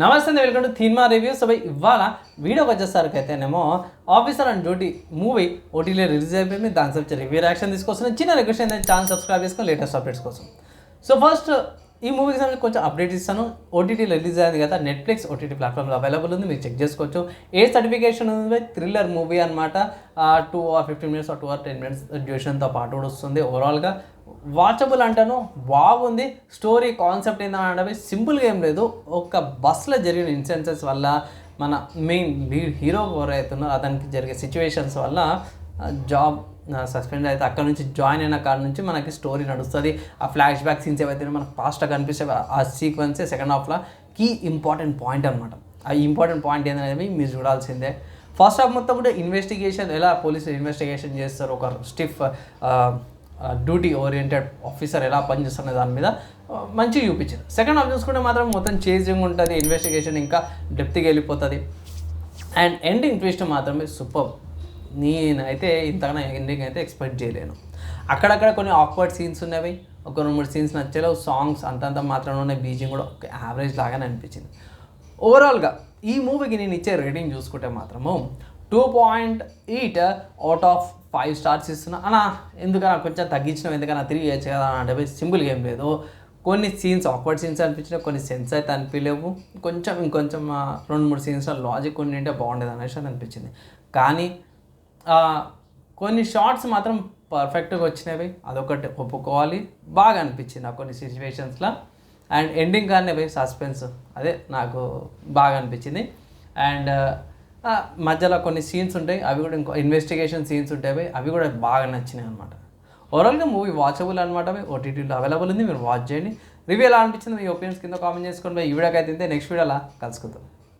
నమస్తే welcome to థీన్మా review so ఇవాళ వీడియోకి వచ్చేసరికి అయితేనేమో ఆఫీసర్ అండ్ డ్యూటీ మూవీ ఓటీలో రిలీజ్ అయిపోయింది. దాని సంబంధించి రివ్యూ రియాక్షన్ తీసుకొస్తున్నాను. చిన్న రిక్వెస్ట్ ఏంటంటే ఛానల్ సబ్స్క్రైబ్ చేసుకొని లేటెస్ట్ అప్డేట్స్ కోసం. సో ఫస్ట్ ఈ మూవీకి సంబంధించి కొంచెం అప్డేట్ ఇస్తాను. ఓటీటీలో రిలీజ్ అయింది కదా నెట్ఫ్లిక్స్ ఓటీటీ ప్లాట్ఫామ్లో అవైలబుల్ ఉంది మీరు చెక్ చేసుకోవచ్చు. ఏ సర్టిఫికేషన్ ఉంది థ్రిల్లర్ మూవీ అనమాట two hour fifteen minutes two hour ten minutes డ్యూరేషన్తో పాటు కూడా వస్తుంది ఓవరాల్గా వాచబుల్ అంటాను బాగుంది స్టోరీ కాన్సెప్ట్ ఏంటంటే సింపుల్గా ఏం లేదు. ఒక బస్సులో జరిగిన ఇన్సిడెన్సెస్ వల్ల మన మెయిన్ లీడ్ హీరో ఎవరైతున్నారో అతనికి జరిగే సిచ్యువేషన్స్ వల్ల జాబ్ సస్పెండ్ అయితే అక్కడ నుంచి జాయిన్ అయిన కాడ నుంచి మనకి స్టోరీ నడుస్తుంది. ఆ ఫ్లాష్ బ్యాక్ సీన్స్ ఏవైతే మనకు ఫాస్ట్గా కనిపిస్తే ఆ సీక్వెన్సే సెకండ్ హాఫ్లో కీ ఇంపార్టెంట్ పాయింట్ అనమాట ఆ ఇంపార్టెంట్ పాయింట్ ఏంటనేది మీరు చూడాల్సిందే. ఫస్ట్ హాఫ్ మొత్తం కూడా ఇన్వెస్టిగేషన్ ఎలా పోలీసులు ఇన్వెస్టిగేషన్ చేస్తారు? ఒక స్టిఫ్ డ్యూటీ ఓరియంటెడ్ ఆఫీసర్ ఎలా పనిచేస్తున్న దాని మీద మంచిగా చూపించారు. సెకండ్ హాఫ్ చూసుకుంటే మాత్రం మొత్తం చేజింగ్ ఉంటుంది ఇన్వెస్టిగేషన్ ఇంకా డెప్త్కి వెళ్ళిపోతుంది. అండ్ ఎండింగ్ ట్విస్ట్ మాత్రమే సూపర్ నేనైతే ఇంతకన్నా ఎండింగ్ అయితే ఎక్స్పెక్ట్ చేయలేను. అక్కడక్కడ కొన్ని ఆక్వర్డ్ సీన్స్ ఉన్నవి ఒక రెండు మూడు సీన్స్ నచ్చలేవు సాంగ్స్ అంతంత మాత్రం ఉన్నాయి బీజింగ్ కూడా ఒక యావరేజ్ లాగానే అనిపించింది. ఓవరాల్గా ఈ మూవీకి నేను ఇచ్చే రేటింగ్ చూసుకుంటే మాత్రము two point eight out of five stars ఇస్తున్నా. అన్నా ఎందుకన్నా కొంచెం తగ్గించినావు ఎందుకన్నా తిరిగి చేయొచ్చు కదా అని అంటే సింపుల్గా ఏం లేదు. కొన్ని సీన్స్ ఆక్వర్డ్ సీన్స్ అనిపించినాయి కొన్ని సెన్స్ అయితే అనిపించలేవు. కొంచెం ఇంకొంచెం రెండు మూడు సీన్స్లో లాజిక్ కొన్ని ఉంటే బాగుండేది అనేసి అనిపించింది. కానీ కొన్ని షార్ట్స్ మాత్రం పర్ఫెక్ట్గా వచ్చినవి. అదొకటి ఒప్పుకోవాలి. బాగా అనిపించింది నాకు కొన్ని సిచ్యువేషన్స్లో అండ్ ఎండింగ్ కానీ సస్పెన్స్ అదే నాకు బాగా అనిపించింది. అండ్ మధ్యలో కొన్ని సీన్స్ ఉంటాయి. అవి కూడా ఇంకో ఇన్వెస్టిగేషన్ సీన్స్ ఉంటాయి అవి కూడా బాగా నచ్చినాయి అనమాట ఓవరాల్గా మూవీ వాచబుల్ అనమాట ఓటీటీలో అవైలబుల్ ఉంది. మీరు వాచ్ చేయండి. రివ్యూ ఎలా అనిపించింది మీ ఒపీనియన్స్ కింద కామెంట్ చేసుకోండి ఈ వీడియోకి అయితే నెక్స్ట్ వీడియోలా కలుసుకుందాం.